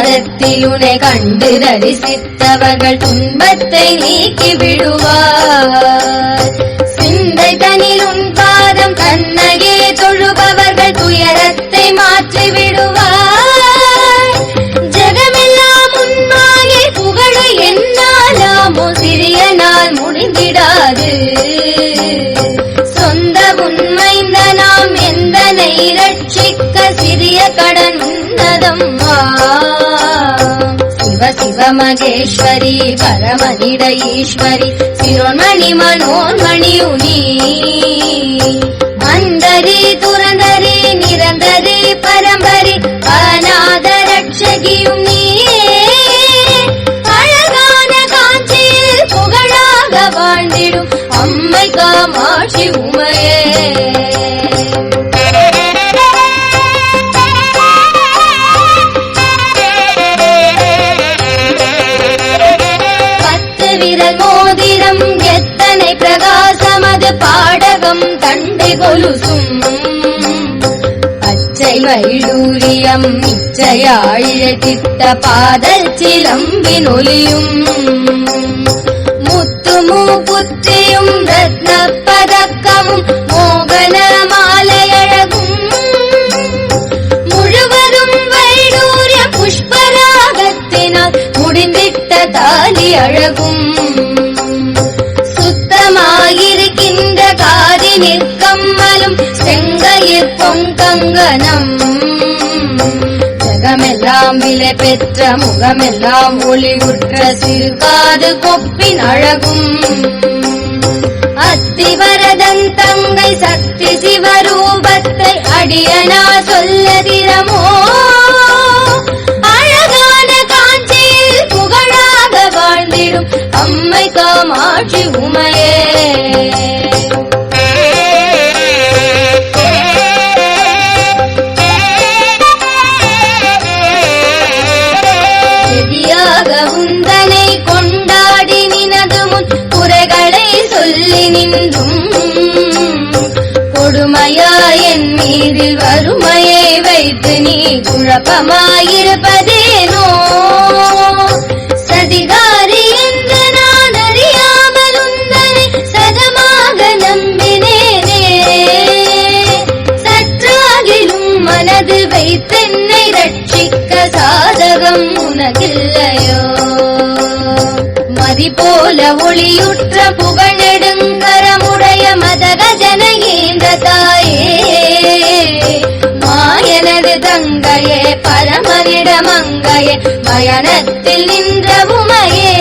கண்டு தரிசித்தவர்கள் துன்பத்தை நீக்கி விடுவார் சிந்தை தனில் உன் பாதம் தன்னையே தொழுபவர்கள் துயரத்தை மாற்றி விடுவார் ஜெகமெல்லாம் உன்மாயை புகழ என்னாலாமோ சிறிய நாள் முடிந்திடாது. சொந்த உண்மைந்த நாம் எந்தனை ரட்சிக்க சிறிய கடன் மகேஸ்வரி பரமனிட ஈஸ்வரி சிரோன்மணி மனோன்மணி உனி அந்தரி துரந்தரி நிரந்தரி பரம்பரி அநாத ரட்சகியும் நீயே அழகான காஞ்சியில் புகழாக வாழ்ந்திடும் அம்மை காமாட்சி உமையே. பாடகம் தண்டை கொலுசும் பச்சை வைடூரியம் நிச்சயாழிழத்தித்த பாதல் சிலம்பின் ஒலியும். முத்துமு புத்தியும் ரத்ன பதக்கமும் மோகன மாலையழகும். முழுவதும் வைடூரிய புஷ்பராகத்தினால் முடிந்திட்ட தாலி அழகும். நிற்கம்மலும் செங்கையிற் பொங்கங்கனம் ஜகமெல்லாம் விலை பெற்ற முகமெல்லாம் ஒளிவுற்ற சிறுகாது கொப்பின் அழகும். அத்திவரதன் தங்கை சக்தி சிவரூபத்தை அடியனா சொல்லதிரமோ அழகான காஞ்சியில் புகழாக வாழ்ந்திடும் அம்மை காமாட்சி உமையே. உந்தனை கொண்டாடி நினது முன் குறைகளை சொல்லி நின்றும். கொடுமையா என் மீதில் வறுமையை வைத்து நீ குழப்பமாயிருப்பதேனோ? சதிகாரி என்று நான் அறியாமல் உந்தனை சதமாக நம்பினேனே. சற்றாகிலும் மனது வைத்தென்னை ரட்சிக்க சாதகம் உனக்கில்லையோ ஜோதி போல ஒளியுற்ற புகழெடுங்கரமுடைய மதகஜன ஈந்த தாயே மாயனது தங்கையே பரமனிடமங்கையே பயணத்தில் நின்ற உமையே.